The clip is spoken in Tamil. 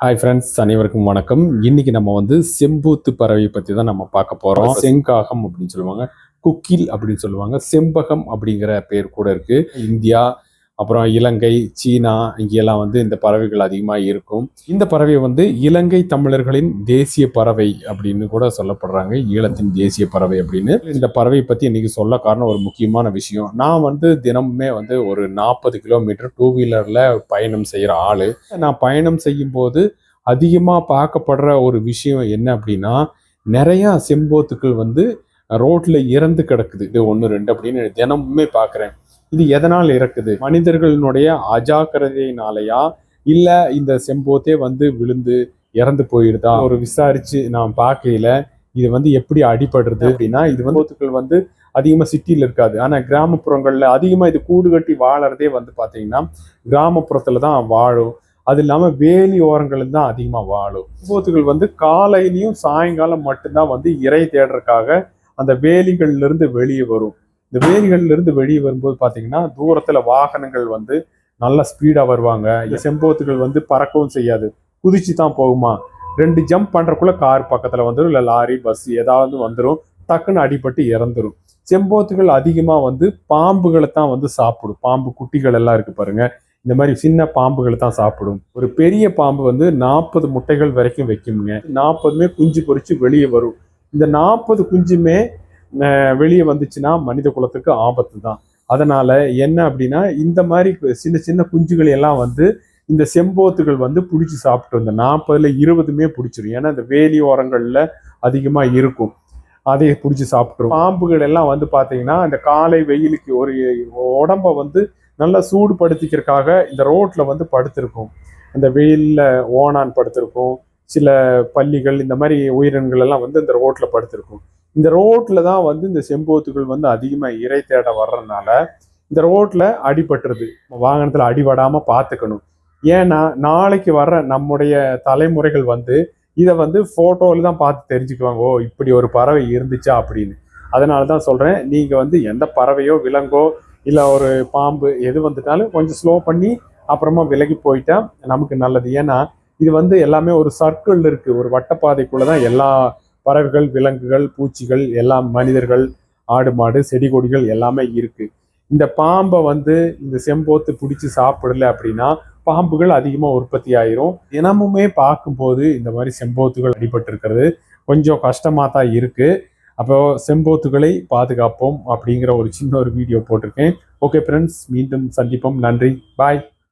ஹாய் ஃப்ரெண்ட்ஸ் அனைவருக்கும் வணக்கம். இன்னைக்கு நம்ம வந்து செம்பூத்து பறவை பற்றி தான் நம்ம பார்க்க போகிறோம் செங்காகம் அப்படின்னு சொல்லுவாங்க குக்கில் அப்படின்னு சொல்லுவாங்க செம்பகம் அப்படிங்கிற பேர் கூட இருக்கு. இந்தியா அப்புறம் இலங்கை சீனா இங்கெல்லாம் வந்து இந்த பறவைகள் அதிகமாக இருக்கும். இந்த பறவை வந்து இலங்கை தமிழர்களின் தேசிய பறவை அப்படின்னு கூட சொல்லப்படுறாங்க. ஈழத்தின் தேசிய பறவை அப்படின்னு. இந்த பறவை பற்றி இன்னைக்கு சொல்ல காரணம் ஒரு முக்கியமான விஷயம். நான் வந்து தினமுமே வந்து ஒரு நாற்பது கிலோமீட்டர் டூ வீலரில் பயணம் செய்கிற ஆள். நான் பயணம் செய்யும்போது அதிகமாக பார்க்கப்படுற ஒரு விஷயம் என்ன அப்படின்னா நிறையா செம்போத்துக்கள் வந்து ரோட்டில் இறந்து கிடக்குது. இது ஒன்று ரெண்டு அப்படின்னு தினமுமே பார்க்குறேன். இது எதனால் இறக்குது? மனிதர்களினுடைய அஜாக்கிரதையினாலயா? இல்லை இந்த செம்போத்தே வந்து விழுந்து இறந்து போயிடுதா ஒரு விசாரிச்சு நான் பார்க்கையில இது வந்து எப்படி அடிபடுறது அப்படின்னா இது வந்து போத்துக்கள் வந்து அதிகமாக சிட்டியில் இருக்காது. ஆனால் கிராமப்புறங்களில் அதிகமாக இது கூடு கட்டி வாழறதே வந்து பார்த்தீங்கன்னா கிராமப்புறத்தில் தான் வாழும். அது இல்லாமல் வேலி ஓரங்களில் தான் அதிகமாக வாழும். போத்துகள் வந்து காலையிலையும் சாயங்காலம் மட்டும்தான் வந்து இறை தேடுறதுக்காக அந்த வேலிகள்ல இருந்து வெளியே வரும். இந்த வேலிகள்ல இருந்து வெளியே வரும்போது பார்த்தீங்கன்னா தூரத்தில் வாகனங்கள் வந்து நல்ல ஸ்பீடாக வருவாங்க. இந்த செம்போத்துகள் வந்து பறக்கவும் செய்யாது. குதிச்சு தான் போகுமா? ரெண்டு ஜம்ப் பண்ணுறக்குள்ள கார் பக்கத்தில் வந்துடும் இல்லை லாரி பஸ் ஏதாவது வந்துடும் டக்குன்னு அடிபட்டு இறந்துரும். செம்போத்துகள் அதிகமாக வந்து பாம்புகளை தான் வந்து சாப்பிடும். பாம்பு குட்டிகள் எல்லாம் இருக்கு பாருங்க. இந்த மாதிரி சின்ன பாம்புகளை தான் சாப்பிடும். ஒரு பெரிய பாம்பு வந்து நாற்பது முட்டைகள் வரைக்கும் வைக்குங்க நாற்பதுமே குஞ்சு பொறிச்சு வெளியே வரும். இந்த நாற்பது குஞ்சுமே வெளியே வந்துச்சுன்னா மனித குலத்துக்கு ஆபத்து தான். அதனால என்ன அப்படின்னா இந்த மாதிரி சின்ன சின்ன குஞ்சுகள் எல்லாம் வந்து இந்த செம்போத்துகள் வந்து பிடிச்சி சாப்பிட்டு இந்த நாற்பதுல இருபதுமே பிடிச்சிரும். ஏன்னா இந்த வேலி ஓரங்களில் அதிகமாக இருக்கும். அதை பிடிச்சி சாப்பிட்ரும் பாம்புகள் எல்லாம் வந்து பார்த்தீங்கன்னா இந்த காலை வெயிலுக்கு ஒரு உடம்ப வந்து நல்லா சூடுபடுத்திக்கிறதுக்காக இந்த ரோட்டில் வந்து படுத்திருக்கும். இந்த வெயிலில் ஓணான் படுத்திருக்கும். சில பள்ளிகள் இந்த மாதிரி உயிரினங்கள் எல்லாம் வந்து இந்த ரோட்டில் படுத்திருக்கும். இந்த ரோட்டில் தான் வந்து இந்த செம்போத்துகள் வந்து அதிகமாக இறை தேட வர்றதுனால இந்த ரோட்டில் அடிபட்டுருது. வாகனத்தில் அடிபடாமல் பார்த்துக்கணும் ஏன்னா நாளைக்கு வர்ற நம்முடைய தலைமுறைகள் வந்து இதை வந்து ஃபோட்டோவில் தான் பார்த்து தெரிஞ்சுக்குவாங்க. ஓ இப்படி ஒரு பறவை இருந்துச்சா அப்படின்னு. அதனால தான் சொல்கிறேன் நீங்கள் வந்து எந்த பறவையோ விலங்கோ இல்லை ஒரு பாம்பு எது வந்துட்டாலும் கொஞ்சம் ஸ்லோ பண்ணி அப்புறமா விலகி போயிட்டா நமக்கு நல்லது. ஏன்னா இது வந்து எல்லாமே ஒரு சர்க்கிள் இருக்குது ஒரு வட்டப்பாதைக்குள்ளே தான் எல்லா பறவைகள் விலங்குகள் பூச்சிகள் எல்லாம் மனிதர்கள் ஆடு மாடு செடி கொடிகள் எல்லாமே இருக்குது இந்த பாம்பை வந்து இந்த செம்போத்து பிடிச்சி சாப்பிடல அப்படின்னா பாம்புகள் அதிகமாக உற்பத்தி ஆயிரும். தினமுமே பார்க்கும்போது இந்த மாதிரி செம்போத்துகள் அடிபட்டிருக்கிறது. கொஞ்சம் கஷ்டமாக தான் இருக்குது அப்போ செம்போத்துகளை பாதுகாப்போம் அப்படிங்கிற ஒரு சின்ன ஒரு வீடியோ போட்டிருக்கேன். ஓகே ஃப்ரெண்ட்ஸ் மீண்டும் சந்திப்போம். நன்றி. பாய்